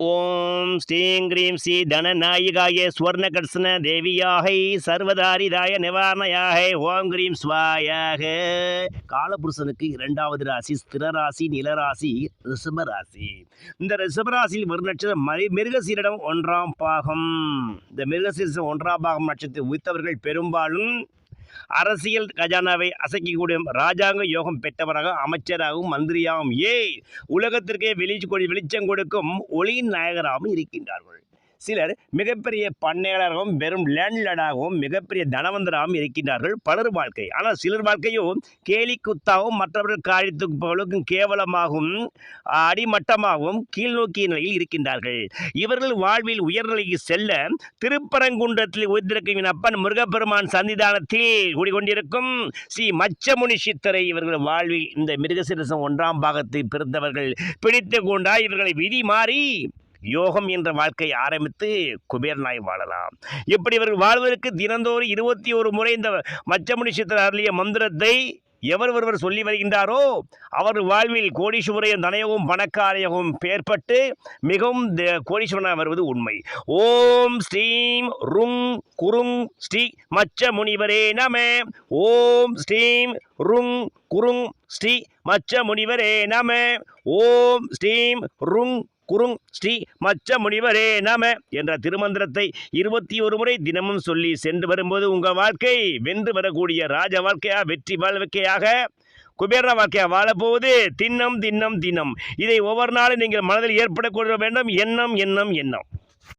ஓம் ஸ்ரீம் கிரீம் ஸ்ரீ தனநாயிகாய ஸ்வர்ணகர்ஷன தேவியாகை சர்வதாரிதாய நிவாரணையாக. ஓம் கிரீம் ஸ்வாயாக காலபுருஷனுக்கு இரண்டாவது ராசி ஸ்திரராசி நிலராசி ரிஷபராசி இந்த ரிஷபராசியில் ஒரு நட்சத்திரம் மரி மிருகசீரிடம் ஒன்றாம் பாகம். இந்த மிருகசீரம் ஒன்றாம் பாகம் நட்சத்திரம் உயிர்த்தவர்கள் பெரும்பாலும் அரசியல் கஜானாவை அசைக்கக்கூடிய ராஜாங்க யோகம் பெற்றவராக அமைச்சராகவும் மந்திரியாகவும் ஏய் உலகத்திற்கே வெளி கொடி வெளிச்சம் கொடுக்கும் ஒளியின் நாயகராகவும் இருக்கின்றார்கள். சிலர் மிகப்பெரிய பண்ணையாளராகவும் வெறும் லேண்ட்லடாகவும் மிகப்பெரிய தனவந்தராகவும் இருக்கின்றார்கள் பலர் வாழ்க்கை. ஆனால் சிலர் வாழ்க்கையும் கேலி குத்தாகவும் மற்றவர்கள் காழித்து போலுக்கும் கேவலமாகவும் அடிமட்டமாகவும் கீழ்நோக்கிய நிலையில் இருக்கின்றார்கள். இவர்கள் வாழ்வில் உயர்நிலைக்கு செல்ல திருப்பரங்குன்றத்தில் உயர்ந்திருக்கும் அப்பன் முருகப்பெருமான் சன்னிதானத்தில் கூடிக்கொண்டிருக்கும் ஸ்ரீ மச்சமுனி சித்தரை இவர்கள் வாழ்வில் இந்த மிருகசிரசம் ஒன்றாம் பாகத்தை பிறந்தவர்கள். பிடித்து கொண்டா இவர்களை விதி மாறி யோகம் என்ற வாழ்க்கை ஆரம்பித்து குபேரனாய் வாழலாம். இப்படி இவர்கள் வாழ்வதற்கு தினந்தோறும் இருபத்தி ஒரு முறை இந்த மச்சமுனி சித்தர் அருளிய மந்திரத்தை எவர் ஒருவர் சொல்லி வருகின்றாரோ அவர் வாழ்வில் கோடீஸ்வரையும் தனயவும் பணக்காரையவும் பேர்பட்டு மிகவும் த- கோடீஸ்வரனாக வருவது உண்மை. ஓம் ஸ்ரீம் ருங் குருங் ஸ்ரீ மச்ச முனிவரே நம. ஓம் ஸ்ரீம் ருங் குருங் ஸ்ரீ மச்ச முனிவரே நம. ஓம் ஸ்ரீம் ருங் குருங் ஸ்ரீ மச்ச முனிவரே நம என்ற திருமந்திரத்தை இருபத்தி ஒரு முறை தினமும் சொல்லி சென்று வரும்போது உங்கள் வாழ்க்கை வென்று வரக்கூடிய ராஜ வாழ்க்கையா வெற்றி வாழ்க்கையாக குபேர வாழ்க்கையா வாழப்போவது தின்னம் தின்னம் தின்னம். இதை ஒவ்வொரு நாளும் நீங்கள் மனதில் ஏற்படக்கூட வேண்டும். எண்ணம் எண்ணம் எண்ணம்.